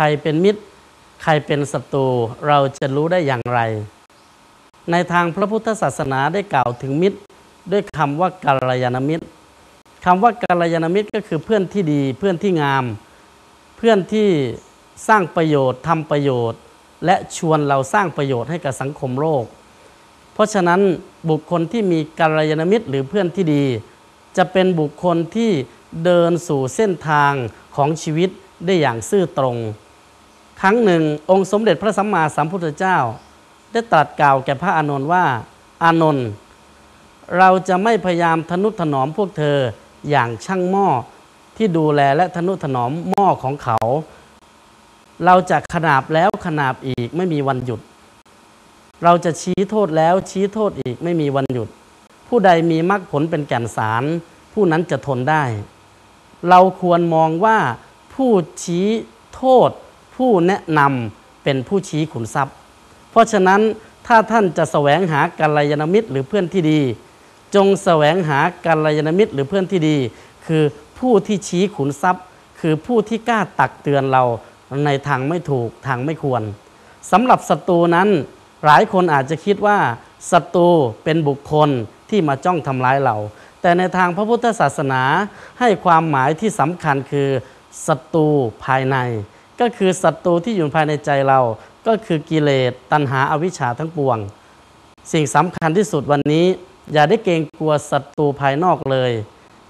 ใครเป็นมิตร ใครเป็นศัตรูเราจะรู้ได้อย่างไร ในทางพระพุทธศาสนาได้กล่าวถึงมิตร ด้วยคำว่ากัลยาณมิตรคำว่ากัลยาณมิตรก็คือเพื่อนที่ดี เพื่อนที่งาม เพื่อนที่สร้างประโยชน์ทำประโยชน์ และชวนเราสร้างประโยชน์ให้กับสังคมโลก เพราะฉะนั้นบุคคลที่มีกัลยาณมิตรหรือเพื่อนที่ดี จะเป็นบุคคลที่เดินสู่เส้นทางของชีวิตได้อย่างซื่อตรง ครั้งหนึ่งองค์สมเด็จพระสัมมาสัมพุทธเจ้า ได้ตรัสกล่าวแก่พระอานนท์ว่า อานนท์เราจะไม่พยายามทนุถนอมพวกเธออย่างช่างหม้อที่ดูแลและทนุถนอมหม้อของเขา เราจะขนาบแล้วขนาบอีกไม่มีวันหยุด เราจะชี้โทษแล้วชี้โทษอีกไม่มีวันหยุด ผู้ใดมีมรรคผลเป็นแก่นสาร ผู้นั้นจะทนได้ เราควรมองว่าผู้ชี้โทษ ผู้แนะนำเป็นผู้ชี้ขุนทรัพย์ เพราะฉะนั้นถ้าท่านจะแสวงหากัลยาณมิตรหรือเพื่อนที่ดี จงแสวงหากัลยาณมิตรหรือเพื่อนที่ดี คือผู้ที่ชี้ขุนทรัพย์ คือผู้ที่กล้าตักเตือนเราในทางไม่ถูกทางไม่ควรสำหรับศัตรูนั้นหลายคนอาจจะคิดว่าศัตรูเป็นบุคคลที่มาจ้องทำร้ายเรา แต่ในทางพระพุทธศาสนาให้ความหมายที่สำคัญคือศัตรูภายใน ก็คือศัตรูที่อยู่ภายในใจเรา ก็คือกิเลสตัณหาอาวิชชาทั้งปวง สิ่งสำคัญที่สุดวันนี้ อย่าได้เกรงกลัวศัตรูภายนอกเลย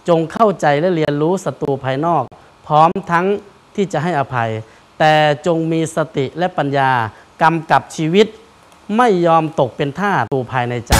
จงเข้าใจและเรียนรู้ศัตรูภายนอก พร้อมทั้งที่จะให้อภัย แต่จงมีสติและปัญญากำกับชีวิต ไม่ยอมตกเป็นท่าตูภายในใจ